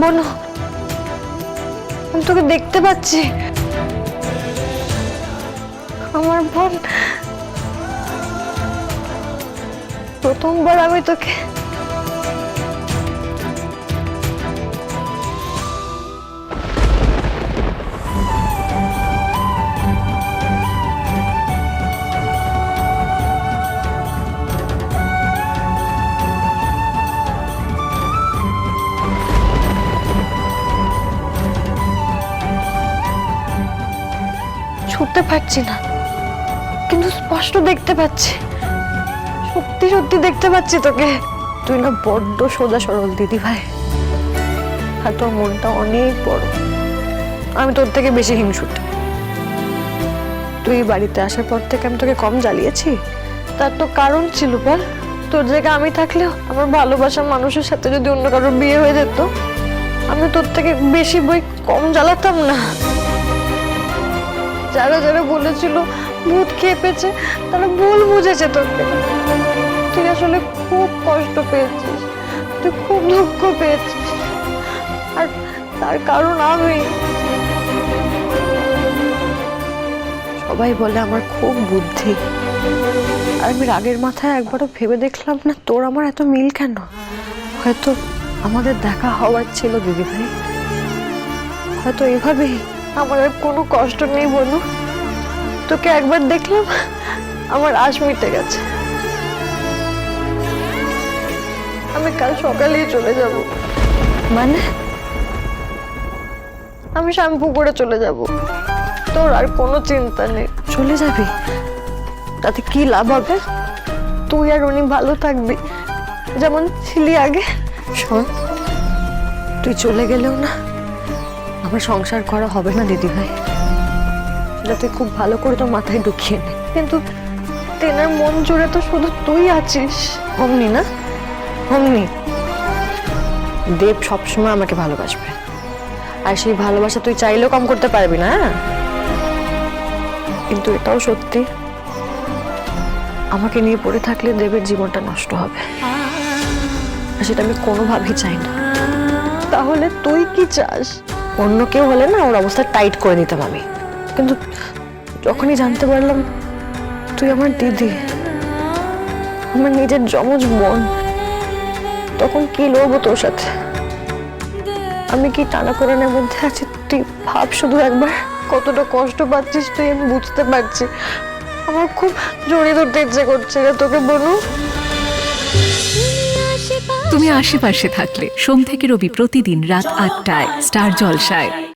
বনু আমি তোকে দেখতে পাচ্ছি। আমার বোন প্রথমবার আমি তোকে ছুটতে পারছি না। কিন্তু স্পষ্ট দেখতে পাচ্ছি। সত্যি সত্যি দেখতে পাচ্ছি তোকে। তুই না বড্ড সোজা সরল দিদি ভাই আর তোর মনটা অনেক বড়। আমি তোর থেকে বেশি হিংসুট। তুই বাড়িতে আসার পর থেকে আমি তোকে কম জ্বালিয়েছি। তার তো কারণ ছিল, বল। তোর জায়গায় আমি থাকলেও আমার ভালোবাসার মানুষের সাথে যদি অন্য কারোর বিয়ে হয়ে যেত, আমি তোর থেকে বেশি বই কম জ্বালাতাম না। যারা যারা বলেছিল, ভূত খেপেছে তারা ভুল বুঝেছে তোকে। তুই আসলে খুব কষ্ট পেয়েছিস, তুই খুব দুঃখ পেয়েছিস। আর তার কারণ আমি। সবাই বলে আমার খুব বুদ্ধি। আর আমি রাগের মাথায় একবারও ভেবে দেখলাম, না, তোর আমার এত মিল কেন? হয়তো আমাদের দেখা হওয়ার ছিল দিদি ভাই হয়তো এভাবেই আমার আর কোনো কষ্ট নেই বলু তোকে একবার দেখলাম আমার আশ মিটে গেছে। আমি কাল সকালেই চলে যাব। মানে? আমি শ্যাম্পু করে চলে যাব। তোর আর কোনো চিন্তা নেই। চলে যাবি? তাতে কি লাভ হবে? তুই আর উনি ভালো থাকবি। যেমন ছিলি আগে। শোন তুই চলে গেলেও না। আমার সংসার করা হবে না, দিদি ভাই। সেটা তুই খুব ভালো করে তোর মাথায় ঢুকিয়ে নে। কিন্তু তেনার মন জুড়ে তো শুধু তুই আছিস। অমনি না? অমনি। দেব সবসময় আমাকে ভালোবাসবে। আর সেই ভালোবাসা তুই চাইলেও কম করতে পারবি না হ্যাঁ? কিন্তু এটাও সত্যি। আমাকে নিয়ে পড়ে থাকলে দেবের জীবনটা নষ্ট হবে। সেটা আমি কোনোভাবেই চাই না। তাহলে তুই কি চাস? অন্য কেউ হলে না ওর অবস্থা টাইট করে দিতাম আমি। কিন্তু যখনই জানতে পারলাম তুই আমার দিদি, আমার নিজের যমজ বোন, তখন কি লড়বো তোর সাথে? আমি কি টানা করানোর মধ্যে আছি? তুই ভাব শুধু একবার কতটা কষ্ট পাচ্ছিস তুই আমি বুঝতে পারছি। আমার খুব জড়িয়ে ধরতে ইচ্ছে করছে তোকে বলু তুমি আশেপাশে থাকলে সোম থেকে রবি প্রতিদিন রাত আটটায় স্টার জলসায়।